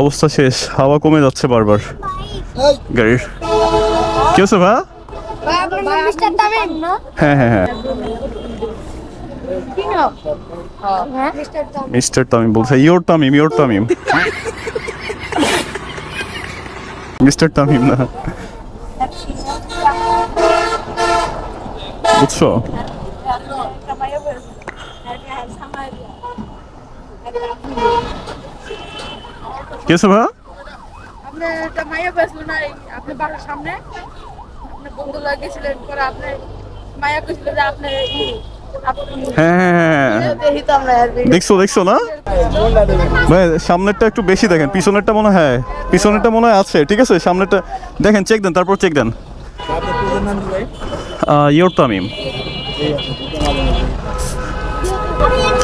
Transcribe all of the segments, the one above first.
অবস্থা শেষ হাওয়া কমে যাচ্ছে বারবার। গাড়ির। কি হচ্ছে ভা হ্যাঁ হ্যাঁ হ্যাঁ। মিস্টার তামিম। বলছে your Tamim your Tamim mister Tamim না। বুঝছ? কে আছে ভা আপনি মায়া বেসলো না আপনি বাসার সামনে? আপনি বন্ধু লাগিয়েছিলেন পরে আপনি মায়া কইছিল যে আপনি হ্যাঁ হ্যাঁ হ্যাঁ দেখছ দেখছ না? ভাই সামনেরটা একটু বেশি দেখেন পিছনেরটা মনে হয় হ্যাঁ পিছনেরটা মনে হয় আছে ঠিক আছে? সামনেরটা দেখেন চেক দেন তারপর চেক দেন। ইয়োর তামিম।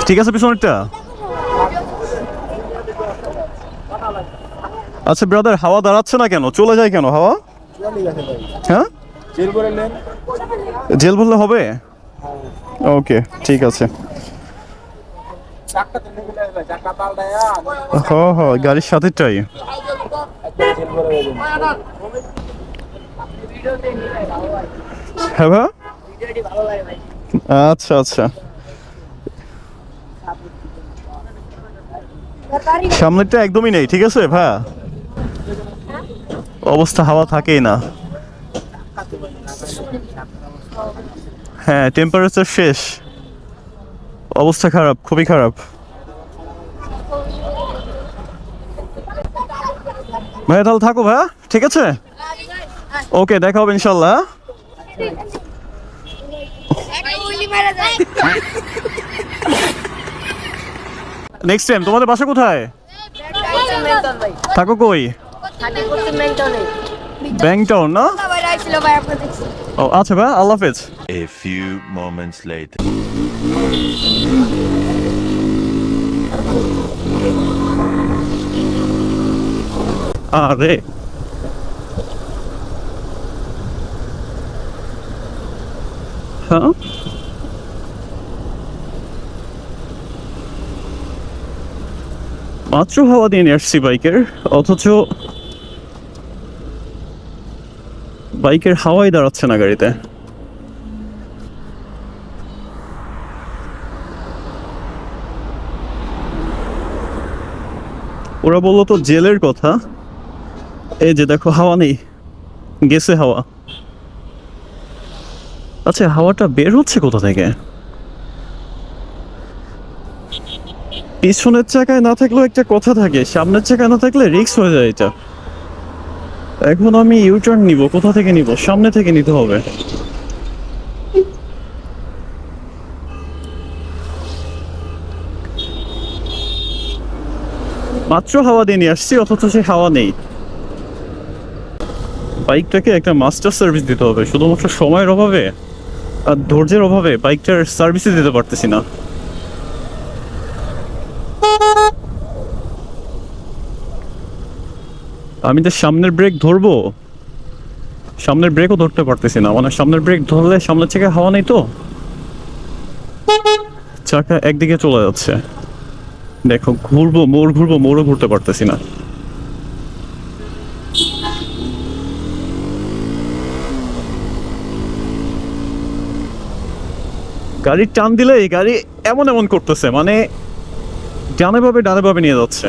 ঠিক আছে পিছনেরটা? আচ্ছা ব্রাদার হাওয়া দাঁড়াচ্ছে না কেন? চলে যায় কেন হাওয়া? হ্যাঁ? জেল বললে হবে? ওকে, ঠিক আছে। গাড়ির সাথেটাই হ্যাঁ ভাই? আচ্ছা আচ্ছা। সামনেরটা একদমই নেই, ঠিক আছে ভা অবস্থা হাওয়া থাকেই না। হ্যাঁ টেম্পারেচার শেষ। অবস্থা খারাপ খুবই খারাপ। ভাইয়া তাহলে থাকো ভাইয়া ঠিক আছে? ওকে দেখা হবে ইনশাল্লাহ। নেক্সট টাইম তোমাদের বাসা কোথায়? থাকো কই? ব্যাংক টাউন না ও আচ্ছা ভাই আল্লাহ হাফেজ। A few moments later. আরে। হ্যাঁ? মাত্র হাওয়া দিয়ে নিয়ে আসছি বাইকের অথচ বাইকের হাওয়াই দাঁড়াচ্ছে না গাড়িতে। ওরা বলল তো জেলের কথা। এই যে দেখো, হাওয়া নেই। গেছে হাওয়া। আচ্ছা হাওয়াটা বের হচ্ছে কোথা থেকে? পিছনের চাকায় না থাকলেও একটা কথা থাকে, সামনের চাকায় না থাকলে রিক্স হয়ে যায় এটা। এখন আমি ইউটার্ন নিব। কোথা থেকে নিব? সামনে থেকে নিতে হবে। মাত্র হাওয়া দিয়ে নিয়ে আসছি, অথচ সে হাওয়া নেই। বাইকটাকে একটা মাস্টার সার্ভিস দিতে হবে, শুধুমাত্র সময়ের অভাবে আর ধৈর্যের অভাবে বাইকটার সার্ভিসই দিতে পারতেছি না। আমি তো সামনের ব্রেক ধরবো। সামনের ব্রেকও ধরতে পারতেছি না। মানে সামনের ব্রেক ধরলে সামনের থেকে হাওয়া নেই তো? চাকা একদিকে চলে যাচ্ছে। দেখো, ঘুরবো, মোড় ঘুরবো, মোড়ও ঘুরতে পারতেছি না। গাড়ির টান দিলে গাড়ি এমন এমন করতেছে মানে ডানে ভাবে ডানে ভাবে নিয়ে যাচ্ছে।